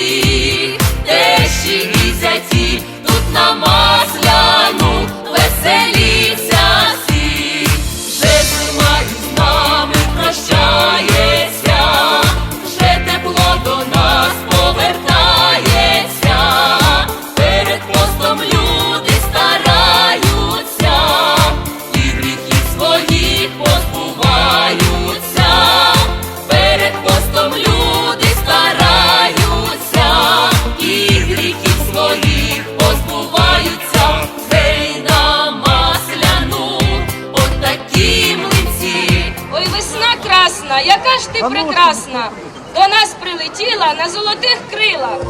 всі, тещі і зяті, тут на масляну веселіться весна красна, яка ж ти прекрасна! До нас прилетіла на золотих крилах.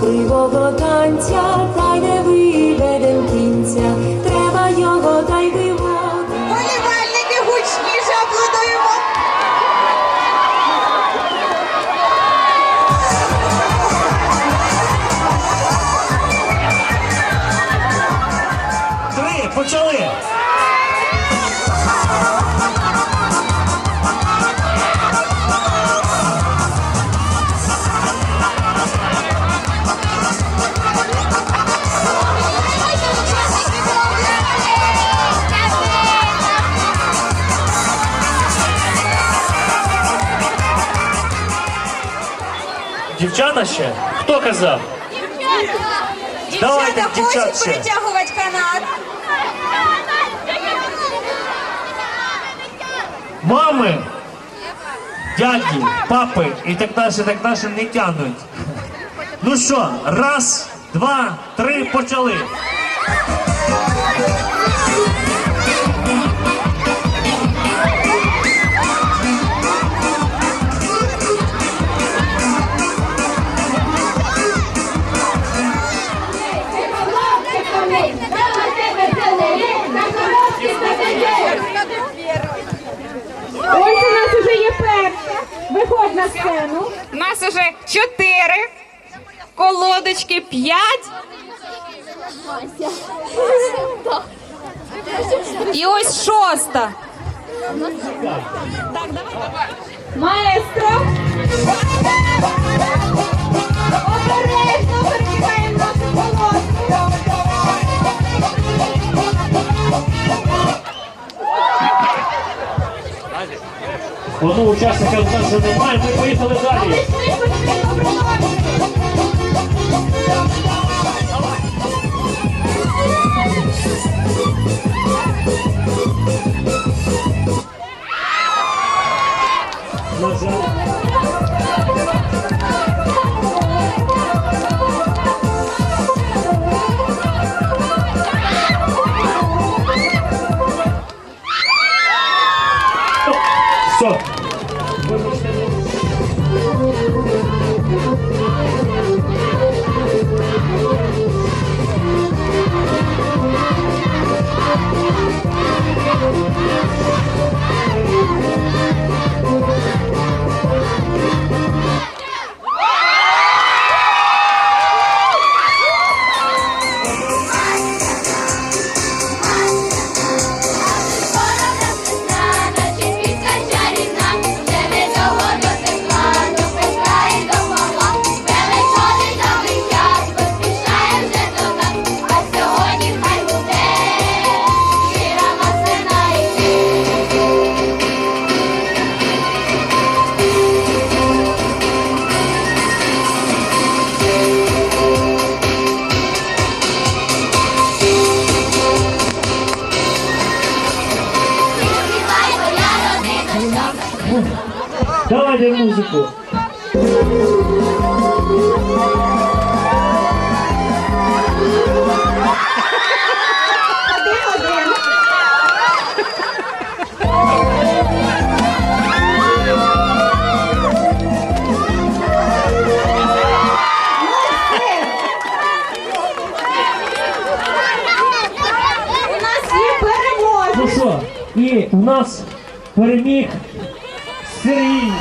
Кривого танця, Три, почали. Дівчата ще? Хто казав? Давайте, Дівчата дівчат хочуть ще. Мами, дяді, папи і так далі, так далі не тягнуть. Ну що, раз, два, три, почали. Чотири, колодочки п'ять. І ось шоста. Маестро. Обережно перебігаємо нашу колодку. Одного учасника в нас вже немає, ми поїхали далі. Let's go. É. музику. Ну і в нас переміг Сергій.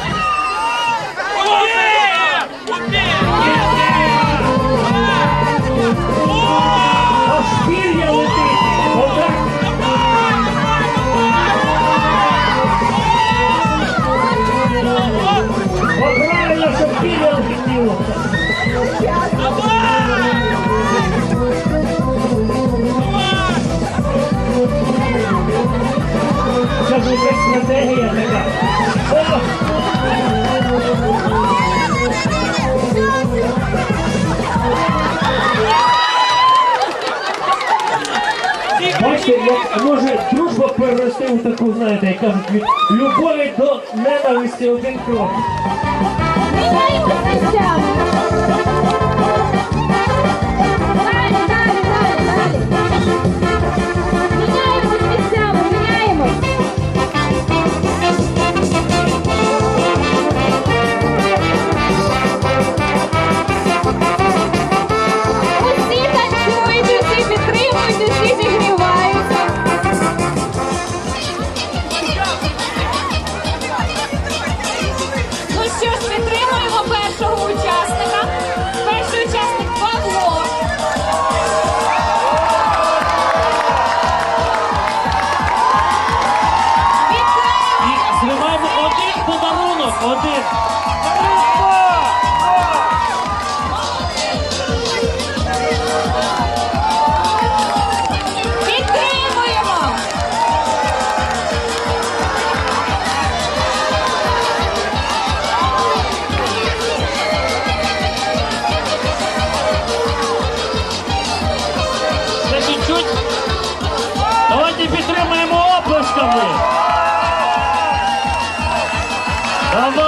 стратегія така. О! Бачите, як може дружба перерости у таку, знаєте, як кажуть, від любові до ненависті один крок. Міняємося!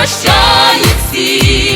пригощають всі,